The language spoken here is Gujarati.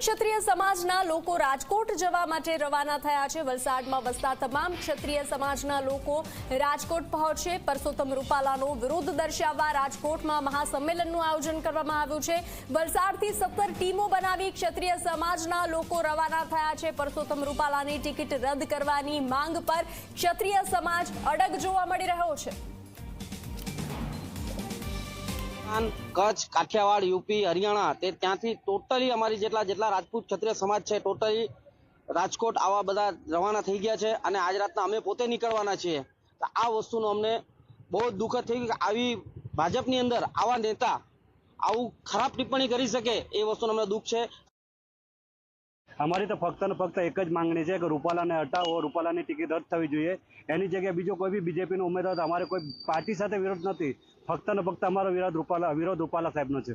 ક્ષત્રિય સમાજના લોકો રાજકોટ જવા માટે રવાના થયા છે. વલસાડમાં વસતા તમામ ક્ષત્રિય સમાજના લોકો રાજકોટ પહોંચશે પરસોત્તમ રૂપાલાનો વિરોધ દર્શાવવા રાજકોટમાં મહાસંમેલનનું આયોજન કરવામાં આવ્યું છે. વલસાડથી સત્તર ટીમો બનાવી ક્ષત્રિય સમાજના લોકો રવાના થયા છે. પરસોત્તમ રૂપાલાની ટિકિટ રદ કરવાની માંગ પર ક્ષત્રિય સમાજ અડગ જોવા મળી રહ્યો છે. કચ્છ, કાઠિયાવાડ, યુપી, હરિયાણા, તે ત્યાંથી ટોટલી અમારી જેટલા જેટલા રાજપૂત ક્ષત્રિય સમાજ છે ટોટલી રાજકોટ આવા બધા રવાના થઈ ગયા છે અને આજ રાતના અમે પોતે નીકળવાના છીએ. તો આ વસ્તુનો અમને બહુ દુઃખદ થઈ ગયું કે આવી ભાજપની અંદર આવા નેતા આવું ખરાબ ટિપ્પણી કરી શકે એ વસ્તુનો અમને દુઃખ છે. અમારી તો ફક્ત ને ફક્ત એક જ માંગણી છે કે રૂપાલાને હટાવો, રૂપાલાની ટિકિટ રદ થવી જોઈએ. એની જગ્યાએ બીજો કોઈ બી બીજેપીનો ઉમેદવાર અમારે કોઈ પાર્ટી સાથે વિરોધ નથી. ફક્ત ને ફક્ત અમારો વિરોધ રૂપાલા વિરોધ રૂપાલા સાહેબનો છે.